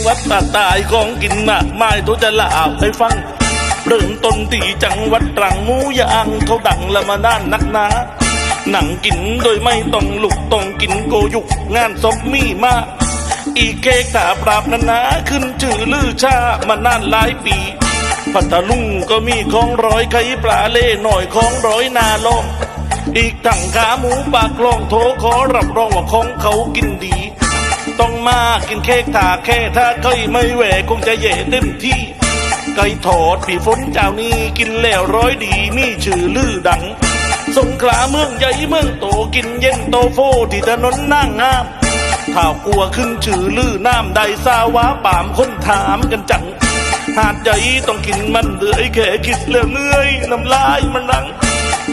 ังวัดตากใต้ของกินมากมายตัวจะเล่าให้ฟัง เริ่มต้นที่จังหวัดตรังหมูยางเขาดังละมานานนักหนาหนังกินโดยไม่ต้องลุกต้องกินโกยุกงานศพมีมาก อีเค้กตาปราบนานาขึ้นชื่อลือชามานานหลายปีพัทลุงก็มีของร้อยไข่ปลาเล่หน่อยของร้อยนาลองอีกทั้งขาหมูปากลองโทขอรับรองว่าของเขากินดี ต้องมากินเค้กถาแค่ถ้าเคยไม่แหวกคงจะเย่เต็มที่ไก่ทอดปีฝนเจ้านี้กินแล้วร้อยดีมีชื่อลือดัง สงขลาเมืองใหญ่เมืองโตกินเย็นโตโฟที่ถนนนั่งงามข่าวกลัวขึ้นชื่อลือน้ำใดสาวาปามคนถามกันจังหาดใหญ่ต้องกินมันเดือยแค่คิดแล้วเหนื่อยน้ำลายมันรัง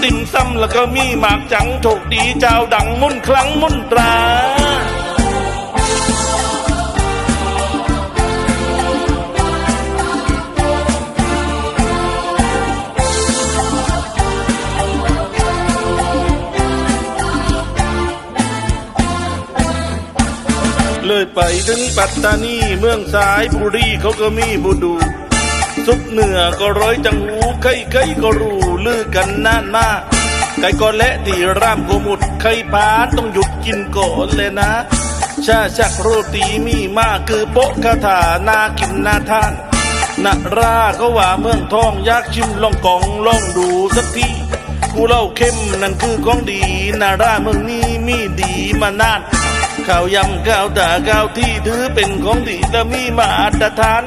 ติ่มซ้ำแล้วก็มีหมากจังโชคดีเจ้าดังมุ่นครั้งมุ่นตรา ไปถึงปัตตานีเมืองสายบุรีเขาก็มีบูดูซุปเหนือก็ร้อยจังหูไข่ไข่ก็รู้ลือกันนานมากไก่ก็และที่ร่ามก็หมุดไข่ปลาต้องหยุดกินก่อนเลยนะ ชาชักโรตีมีมากคือโปะคาถานากินนาทานนาราก็ว่าเมืองทองอยากชิมลองกองลองดูสักทีกูเล่าเข้มนั่นคือของดีนาราเมืองนี้มีดีมานาน ข้าวยำข้าวตาข้าวที่ถือเป็นของดีและมีมาตรฐาน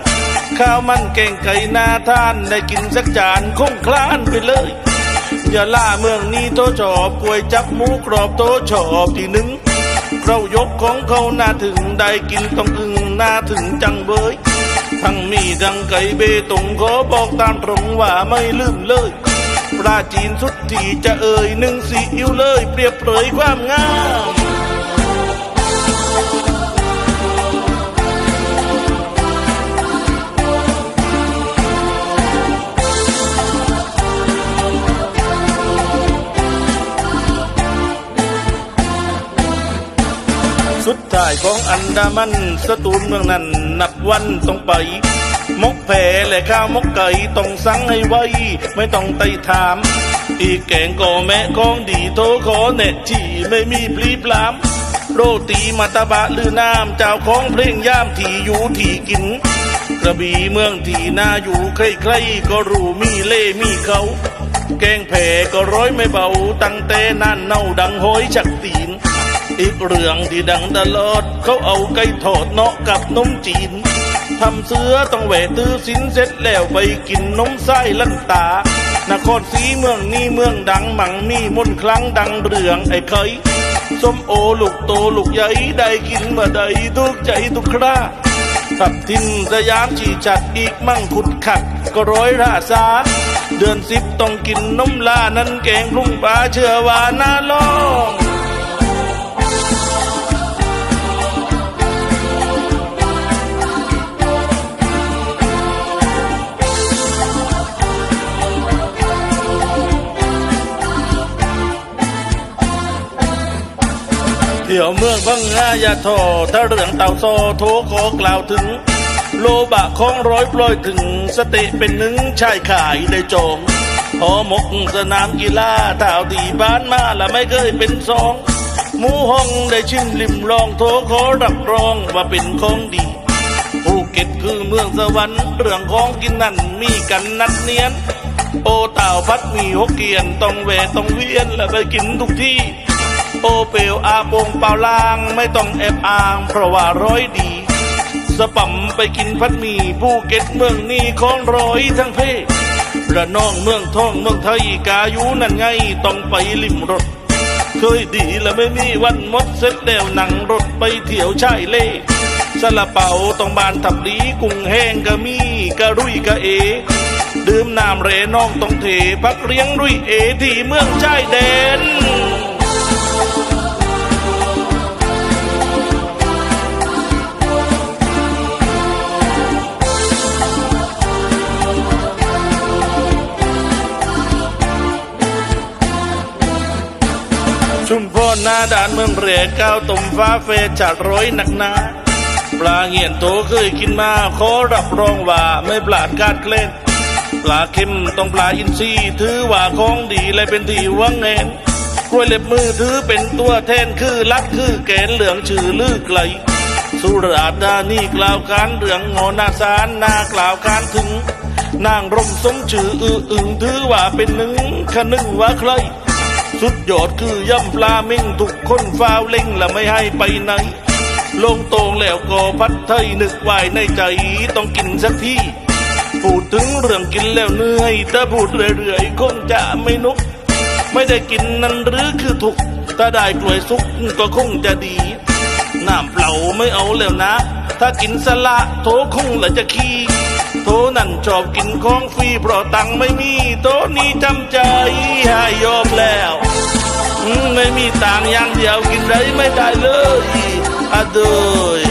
ข้าวมันแกงไก่นาทานได้กินสักจานคงคลานไปเลยอย่าล่าเมืองนี้โตชอบกวยจับหมูกรอบโตชอบที่หนึ่งเรายกของเขาหน่าถึงได้กินต้องอึงหน่าถึงจังเบยทั้งมีดังไก่เบตงขอบอกตามตรงว่าไม่ลืมเลยปลาจีนสุดที่จะเอ่ยหนึ่งสีอิ้วเลย เปรียบเปรยความงาม สุดท้ายของอันดามันสตูลเมืองนั้นนับวันต้องไป มกแผ่และข้าวมกไก่ต้องสั่งให้ไวไม่ต้องไต่ถาม อีกแกงก็แม่ของดีโทรขอเน็ตที่ไม่มีปลีปลามโรตีมาตาบะลือน้ำเจ้าของเพลงย่ามที่อยู่ที่กิน กระบี่เมืองที่น่าอยู่ใครๆก็รู้มีเล่มีเขา แกงแผ่ก็ร้อยไม่เบาตั้งแต่นานเน่าดังห้อยชักตีน อีกเรื่องที่ดังตลอด เขาเอาไก่ทอดเนาะกับนมจีนทำเสือต้องแหวตื้อสินเสร็จแล้วไปกินนมไส้ลันตานครศรีเมืองนี้เมืองดังมั่งมีมนต์คลังดังเรื่องไอ้เคยส้มโอลูกโตลูกใหญ่ได้กินเมื่อใดทุกใจทุกคราทับทิมสยามจีจัดอีกมั่งขุดขัด ก็ร้อยราซาเดือนสิบต้องกินนมลานั้นแกงรุ่งปลาเชื่อว่าน่าลอง เที่ยวเมืองพังงายาทอถ้าเรื่องเต่าโซโทขอกล่าวถึง โลบะของร้อยปล่อยถึง สตะเป็นหนึ่งชายขายได้จองหอมกสนามกีฬาเท่าที่บ้านมาละไม่เคยเป็นสองหมูห้องได้ชิมลิมลองโทขอรับรองว่าเป็นของดีภูเก็ตคือเมืองสวรรค์เรื่องของกินนั่นมีกันนัดเนียน โอเต่าพัดมีฮกเกียนต้องแวต้องเวียนและไปกินทุกที่ โอเปลอาโปงเปล่าลางไม่ต้องแอบอ้าง เพราะว่าร้อยดี สปัมไปกินพัดหมีภูเก็ตเมืองนี้ของร้อยทั้งเพศระนองเมืองท่องเมืองไทยกาอยู่นั่นไงต้องไปลิมรถ เคยดีและไม่มีวันมดเสร็จแล้วหนังรถไปเที่ยวชายเล่สละเป๋าต้องบานทับดีกุ้งแห้งก็มีกะรุ่ยกะเอ ดื่มน้ำเรน้องต้องเทพักเลี้ยงรุยเอที่เมืองชายแดน ชุมพรหน้าด่านเมืองเรียก้าวตุ่มฟ้าเฟจัดร้อยหนักหนาปลาเงียนโตเคยกินมาขอรับรองว่าไม่ปลาดการเคล่นปลาเค็มต้องปลาอินทรีถือว่าของดีและเป็นที่วังแงนกล้วยเล็บมือถือเป็นตัวแทนคือลักคือแกนเหลืองชื่อลือไกลสุราษฎร์ธานีกล่าวการเรื่องงอนาสารนากล่าวการถึง นางร่มสมชื่ออืออึงถือว่าเป็นหนึ่งขนึงว่าใคร สุดยอดคือย่ำปลาเม่งทุกคนฟ้าวเล่งและไม่ให้ไปไหน ลงโตงแล้วก็พัดไทยนึกไว้ในใจต้องกินสักทีพูดถึงเรื่องกินแล้วเหนื่อยแต่พูดเรื่อยๆคงจะไม่นุก ไม่ได้กินนั้นหรือคือถูกถ้าได้กล้วยสุกก็คงจะดีน้ำเปล่าไม่เอาแล้วนะ ถ้ากินสละโถคงละจะขี้ นั่นชอบกินของฟรีเพราะตังไม่มีโตนี้จำใจให้ยอมแล้วไม่มีตังอย่างเดียวกินได้ไม่ได้เลยอะเดย